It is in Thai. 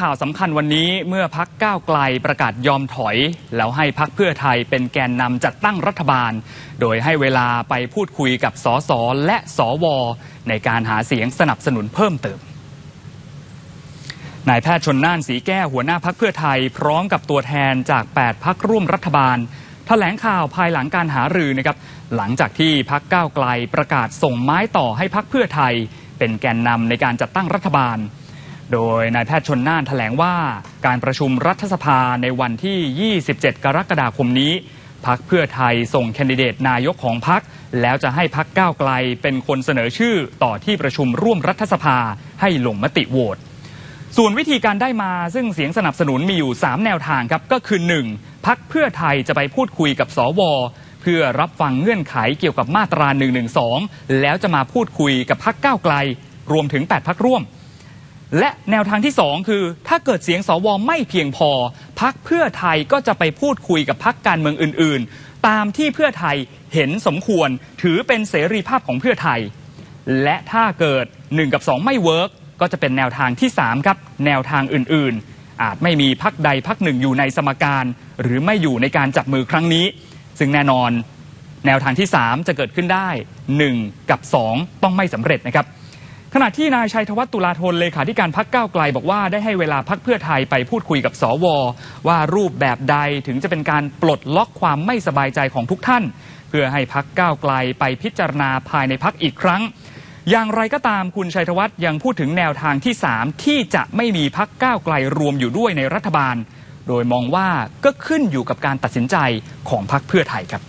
ข่าวสำคัญวันนี้เมื่อพักก้าวไกลประกาศยอมถอย แล้วให้พักเพื่อไทยเป็นแกนนำจัดตั้งรัฐบาล โดยให้เวลาไปพูดคุยกับสสและสว ในการหาเสียงสนับสนุนเพิ่มเติมนายแพทย์ชนน่านสีแก้วหัวหน้าพักเพื่อไทย พร้อมกับตัวแทนจาก 8 พักร่วมรัฐบาลแถลงข่าวภายหลังการหารือนะครับหลังจากที่พักก้าวไกลประกาศส่งไม้ต่อให้พักเพื่อไทย เป็นแกนนำในการจัดตั้งรัฐบาล โดยนายแพทย์ชนน่านแถลงว่าการประชุมรัฐสภาในวันที่ 27 กรกฎาคมนี้พักเพื่อไทยส่งแคนดิเดตนายกของพัก แล้วจะให้พักก้าวไกลเป็นคนเสนอชื่อต่อที่ประชุมร่วมรัฐสภาให้ลงมติโหวตส่วนวิธีการได้มาซึ่งเสียงสนับสนุนมีอยู่ 3 แนวทางครับ ก็คือ 1. พักเพื่อไทยจะไปพูดคุยกับสว เพื่อรับฟังเงื่อนไขเกี่ยวกับมาตรา112แล้วจะมาพูดคุยกับพักก้าวไกล รวมถึง8พักร่วม และแนวทางที่ 2 คือ ถ้าเกิดเสียงสวไม่เพียงพอ พักเพื่อไทยก็จะไปพูดคุยกับพักการเมืองอื่น ๆ ตามที่เพื่อไทยเห็นสมควรถือเป็นเสรีภาพของเพื่อไทย และถ้าเกิด 1 กับ 2 ไม่เวิร์กก็จะเป็นแนวทางที่ 3 ครับ แนวทางอื่น ๆ อาจไม่มีพักใดพักหนึ่งอยู่ในสมการ หรือไม่อยู่ในการจับมือครั้งนี้ ซึ่งแน่นอน แนวทางที่ 3 จะเกิดขึ้นได้ 1 กับ 2 ต้องไม่สำเร็จนะครับ ขณะที่นายชัยธวัฒน์ตุลาธนเลขาธิการพักก้าวไกล บอกว่าได้ให้เวลาพักเพื่อไทยไปพูดคุยกับสว ว่ารูปแบบใดถึงจะเป็นการปลดล็อกความไม่สบายใจของทุกท่าน เพื่อให้พักก้าวไกลไปพิจารณาภายในพักอีกครั้ง อย่างไรก็ตามคุณชัยธวัฒน์ยังพูดถึงแนวทางที่ 3 ที่จะไม่มีพักก้าวไกลรวมอยู่ด้วยในรัฐบาล โดยมองว่าก็ขึ้นอยู่กับการตัดสินใจของพักเพื่อไทยครับ